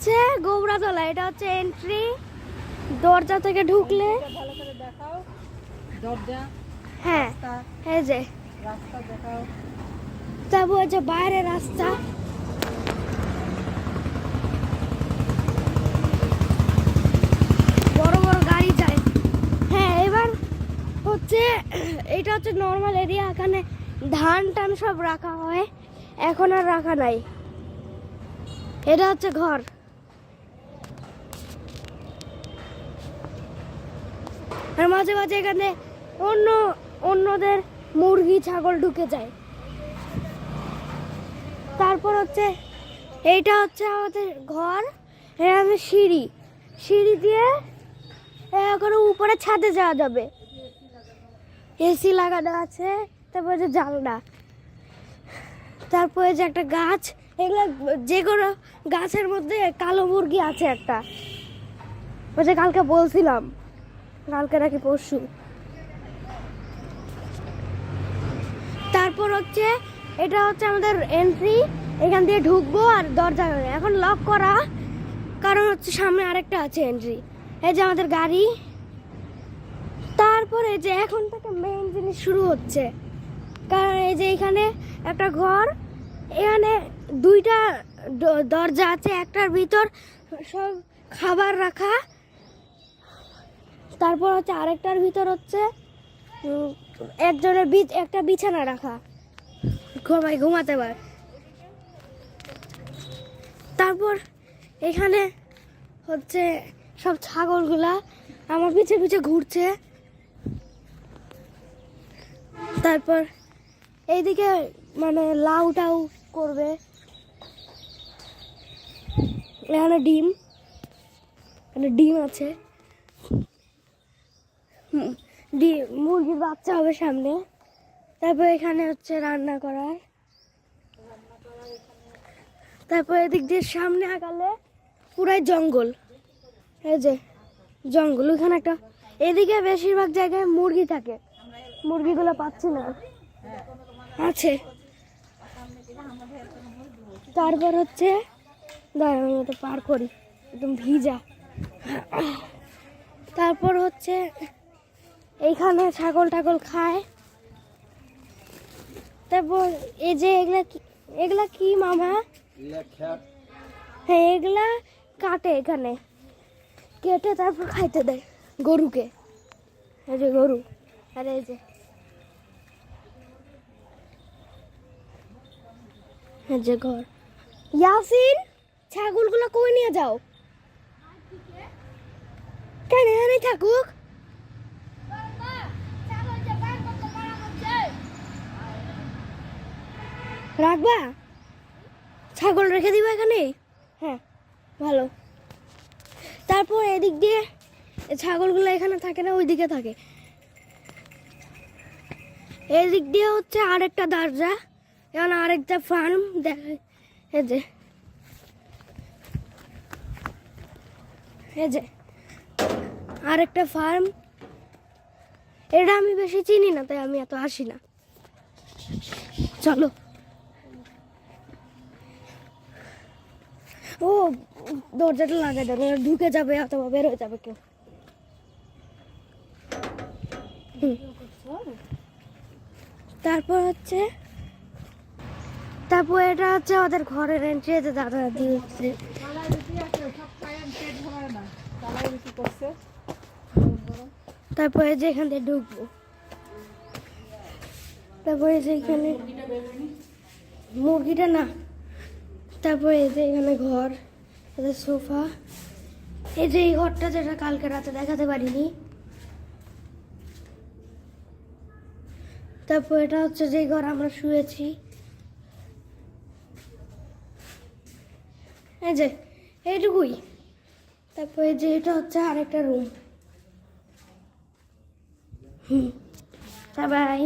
হচ্ছে গৌড়াতলা এটা হচ্ছে এন্ট্রি দরজা থেকে ঢুকলে। ভালো করে দেখাও দরজা হ্যাঁ এই যে। রাস্তা দেখাও। তারপর হচ্ছে বাইরের রাস্তা। বড় বড় গাড়ি যায়। হ্যাঁ এবার হচ্ছে এটা হচ্ছে নর্মাল এরিয়া এখানে ধান টান সব রাখা হয়। এখন আর রাখা নাই। এটা হচ্ছে ঘর। আর মাঝে মাঝে এখানে অন্য, অন্যদের মুরগি, ছাগল ঢুকে যায়। তারপর হচ্ছে, এইটা হচ্ছে আমাদের ঘর এখানে সিঁড়ি। সিঁড়ি দিয়ে এখন উপরে ছাদে যাওয়া যাবে। এসি লাগানো আছে, তারপর যে জানলা। তারপরে যে একটা গাছ, এগুলো যে কোনো গাছের মধ্যে কালো মুরগি আছে একটা। ওই যে কালকে বলছিলাম। কালকে নাকি পরশু। তারপর হচ্ছে, এটা হচ্ছে আমাদের এন্ট্রি এখান দিয়ে ঢুকবো আর দরজা এখন লক করা, কারণ হচ্ছে সামনে আরেকটা আছে এন্ট্রি এই যে আমাদের গাড়ি। তারপরে যে এখন থেকে মেইন জিনিস শুরু হচ্ছে। কারণ এই যে এখানে একটা ঘর, এখানে দুইটা দরজা আছে, একটার ভিতর সব খাবার রাখা। তারপর হচ্ছে আরেকটার ভিতর হচ্ছে একজনের একটা বিছানা রাখা। ঘুমাই ঘুমাতে পার। তারপর এখানে হচ্ছে সব ছাগলগুলা আমার পিছে পিছে ঘুরছে। তারপর এইদিকে মানে লাউ টাউ করবে। এখানে ডিম এখানে ডিম আছে। মুরগির বাচ্চা হবে সামনে। তারপর এখানে হচ্ছে রান্না করার। তারপর এদিক দিয়ে সামনে আগালে পুরাই জঙ্গল। এই যে, জঙ্গল। ওইখানে একটা এদিকে বেশিরভাগ জায়গায় মুরগি থাকে। মুরগিগুলো পাচ্ছি না। আছে। তারপর হচ্ছে পার করি। একদম ভিজা। তারপর হচ্ছে এইখানে ছাগল টাগল খায়। তারপর এই যে এগুলা কি এগুলা কি মামা? হ্যাঁ এগুলা কাটে এখানে। কেটে তারপর খাইতে দেয় গরুকে। এই যে গরু। আর এই যে। এই যে ঘর। ইয়াসিন ছাগলগুলো কই নিয়ে যাও? কেন এখানে থাকুক? রাখবা? ছাগল রেখে দিবা এখানে? হ্যাঁ ভালো। তারপর এদিক দিয়ে ছাগলগুলো এখানে থাকে না, ওইদিকে থাকে। এদিক দিয়ে হচ্ছে আরেকটা দরজা, এখন আরেকটা ফার্ম দেখা এই যে। এই যে। আরেকটা ফার্ম। এটা আমি বেশি চিনি না, তাই আমি এত আসি না। চলো। ও, দরজাটা লাগাই দেবে ঢুকে যাবে, অথবা বের হয়ে যাবে কেউ। তারপর হচ্ছে, তারপর এটা হচ্ছে ওদের ঘরের এন্ট্রি আছে দাদা রুটি করছে তারপরে যে এখান থেকে ঢুকবো। তারপরে যে এখানে মুরগিটা না তারপরে যে এখানে ঘর, এদের সোফা। এই যে এই ঘরটা যেটা কালকে রাতে দেখাতে পারিনি। তারপর এটা হচ্ছে যে ঘর আমরা শুয়েছি। এই যে, এইটুকুই। তারপরে যে এটা হচ্ছে আরেকটা রুম হুম বাই